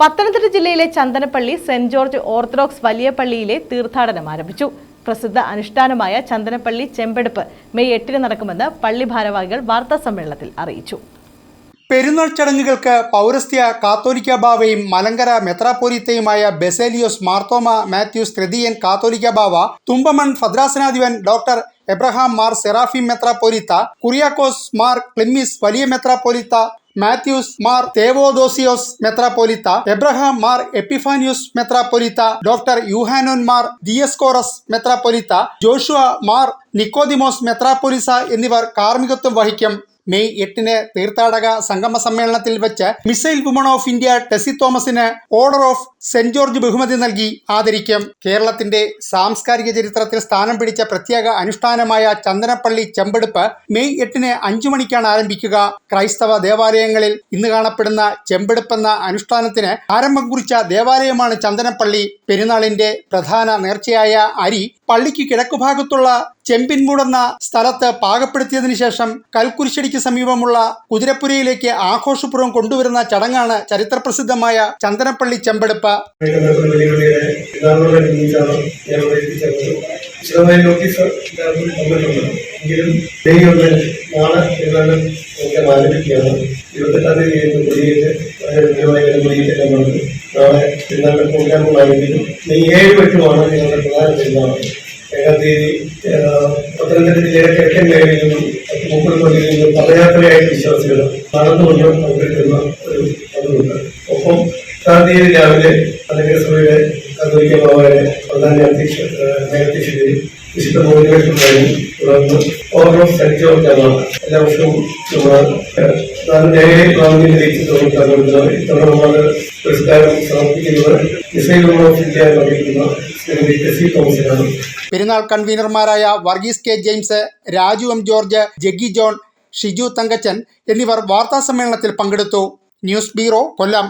പത്തനംതിട്ട ജില്ലയിലെ Chandanappally saint George orthodox വലിയ പള്ളിയിലെ തീർത്ഥാടനം ആരംഭിച്ചു. പ്രസിദ്ധ അനുഷ്ഠാനമായ ചന്ദനപ്പള്ളി ചെമ്പെടുപ്പ് മെയ് എട്ടിന് നടക്കുമെന്ന് പള്ളി ഭാരവാഹികൾ വാർത്താ സമ്മേളനത്തിൽ അറിയിച്ചു. പെരുന്നാൾ ചടങ്ങുകൾക്ക് പൗരസ്ത്യ കാത്തോലിക്ക ബാവയും മലങ്കര മെത്രാപ്പോലിത്തയുമായ ബെസേലിയോസ് മാർത്തോമ മാത്യൂസ് ക്രിതിയൻ കാത്തോലിക്ക ബാവ തുമ്പമൺ ഭദ്രാസനാധിപൻ ഡോക്ടർ എബ്രഹാം മാർ സെറാഫി മെത്രാപൊലിത്ത കുറിയാക്കോസ് മാർ ക്ലിമ്മിസ് വലിയ മെത്രാപൊലിത്ത മാത്യൂസ് മാർ തേവോദോസിയോസ് മെത്രാപൊലിത്ത എബ്രഹാം മാർ എപ്പിഫാനിയോസ് മെത്രാപ്പൊലിത്ത ഡോക്ടർ യുഹാനോൻ മാർ ദിയസ്കോറസ് മെത്രാപ്പൊലിത്ത ജോഷുവ മാർ നിക്കോദിമോസ് മെത്രാപ്പൊലിസ എന്നിവർ കാർമ്മികത്വം വഹിക്കും. മെയ് എട്ടിന് തീർത്ഥാടക സംഗമ സമ്മേളനത്തിൽ വെച്ച് missile woman of India Tessy തോമസിന് ഓർഡർ ഓഫ് സെന്റ് ജോർജ് ബഹുമതി നൽകി ആദരിക്കും. കേരളത്തിന്റെ സാംസ്കാരിക ചരിത്രത്തിൽ സ്ഥാനം പിടിച്ച പ്രത്യേക അനുഷ്ഠാനമായ ചന്ദനപ്പള്ളി ചെമ്പെടുപ്പ് മെയ് എട്ടിന് അഞ്ചു മണിക്കാണ് ആരംഭിക്കുക. ക്രൈസ്തവ ദേവാലയങ്ങളിൽ ഇന്ന് കാണപ്പെടുന്ന ചെമ്പെടുപ്പെന്ന അനുഷ്ഠാനത്തിന് ആരംഭം കുറിച്ച ദേവാലയമാണ് ചന്ദനപ്പള്ളി. പെരുന്നാളിന്റെ പ്രധാന നേർച്ചയായ അരി പള്ളിക്ക് കിഴക്കുഭാഗത്തുള്ള ചെമ്പിൻമൂടെന്ന സ്ഥലത്ത് പാകപ്പെടുത്തിയതിനു ശേഷം കൽക്കുരിശടിക്ക് സമീപമുള്ള കുതിരപ്പുരയിലേക്ക് ആഘോഷപൂർവം കൊണ്ടുവരുന്ന ചടങ്ങാണ് ചരിത്രപ്രസിദ്ധമായ ചന്ദനപ്പള്ളി ചെമ്പെടുപ്പ്. നോട്ടീസ് ഇരുപത്തെട്ടാം തീയതി നടന്നു നാളെ പ്രോഗ്രാമുകൾ ആരംഭിക്കും മെയ് ഏഴ് എട്ടുമാണ് ഞങ്ങളുടെ പ്രധാന പെരുന്നാൾ ഏഴാം തീയതി പത്തനംതിട്ട ജില്ലയിലെ കിഴക്കൻ മേഖലയിൽ നിന്നും മുപ്പത് പള്ളിയിൽ നിന്നും പദയാത്രയായിട്ട് വിശ്വാസികൾ നടന്നുകൊണ്ട് പങ്കെടുക്കുന്ന ഒരു പതിവുണ്ട് ഒപ്പം എട്ടാം രാവിലെ അല്ലെങ്കിൽ സഭയുടെ കത്തോലിക്ക ബാബയുടെ പ്രധാന അധ്യക്ഷ അധ്യക്ഷതയിൽ വിശുദ്ധ കഴിഞ്ഞു തുടർന്ന് ഓർഡർ സെന്റ് ജോർജ് ആണ് എല്ലാ വർഷവും മേഖലയിൽ പ്രാമുഖ്യം തെളിയിച്ചിട്ടുള്ള പങ്കെടുക്കുന്നത് ഇത്തവണ നമ്മൾ പുരസ്കാരം സമർപ്പിക്കുന്നത് മിസൈൽ ഓഫ് ഇന്ത്യ തോമസിനാണ്. പെരുന്നാൾ കൺവീനർമാരായ Varghese K James Raju M George Jaggi John Shiju Thankachan എന്നിവർ വാർത്താ സമ്മേളനത്തിൽ പങ്കെടുത്തു. News bureau Kollam.